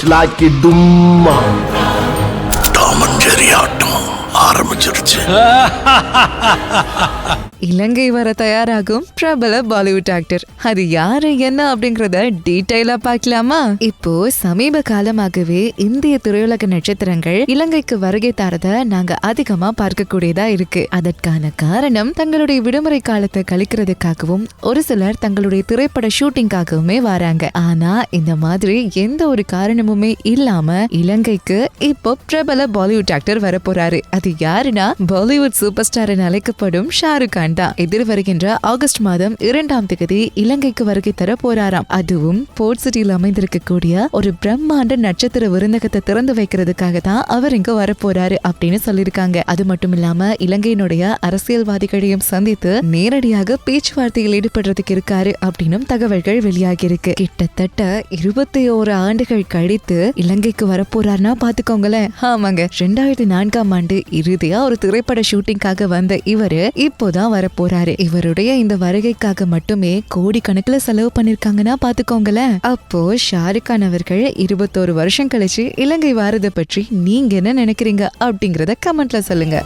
शिला की डुम्मा शिला இலங்கை வர தயாராகும் பிரபல பாலிவுட் ஆக்டர். அது யாரு என்ன அப்படிங்கறத டீடைலா பார்க்கலாமா? இப்போ சமீப காலமாகவே இந்திய திரையுலக நட்சத்திரங்கள் இலங்கைக்கு வருகை தரத நாங்க அதிகமா பார்க்கக்கூடியதா இருக்கு. அதற்கான காரணம் தங்களுடைய விடுமுறை காலத்தை கழிக்கிறதுக்காகவும் ஒரு சிலர் தங்களுடைய திரைப்பட ஷூட்டிங்காகவுமே வராங்க. ஆனா இந்த மாதிரி எந்த ஒரு காரணமுமே இல்லாம இலங்கைக்கு இப்போ பிரபல பாலிவுட் ஆக்டர் வர போறாரு அது யாருன்னா பாலிவுட் சூப்பர் ஸ்டார் என அழைக்கப்படும் ஷாருக் கான் தான் எதிர் வருகின்ற ஆகஸ்ட் மாதம் இரண்டாம் தேதி இலங்கைக்கு வருகை தர போறாராம். அதுவும் போர்ட் சிட்டியில் அமைந்திருக்கக்கூடிய ஒரு பிரம்மாண்ட நட்சத்திர விருந்தகத்தை திறந்து வைக்கிறதுக்காக தான் அவர் இங்க வரப்போறாரு அப்படின்னு சொல்லியிருக்காங்க. அது மட்டும் இல்லாம இலங்கையினுடைய அரசியல்வாதிகளையும் சந்தித்து நேரடியாக பேச்சுவார்த்தையில் ஈடுபடுறதுக்கு இருக்காரு அப்படின்னும் தகவல்கள் வெளியாகி இருக்கு. கிட்டத்தட்ட இருபத்தி ஓரு ஆண்டுகள் கழித்து இலங்கைக்கு வரப்போறாருன்னா பாத்துக்கோங்களேன் ஆமாங்க ரெண்டாயிரத்தி நான்காம் ஆண்டு இறுதியா ஒரு திரைப்பட ஷூட்டிங்காக வந்த இவரு இப்போதான் வரப்போறாரு. இவருடைய இந்த வருகைக்காக மட்டுமே கோடி கணக்குல செலவு பண்ணிருக்காங்கன்னா பாத்துக்கோங்களேன். அப்போ ஷாருக் கான் அவர்கள் இருபத்தோரு வருஷம் கழிச்சு இலங்கை வாரதை பற்றி நீங்க என்ன நினைக்கிறீங்க அப்படிங்கறத கமெண்ட்ல சொல்லுங்க.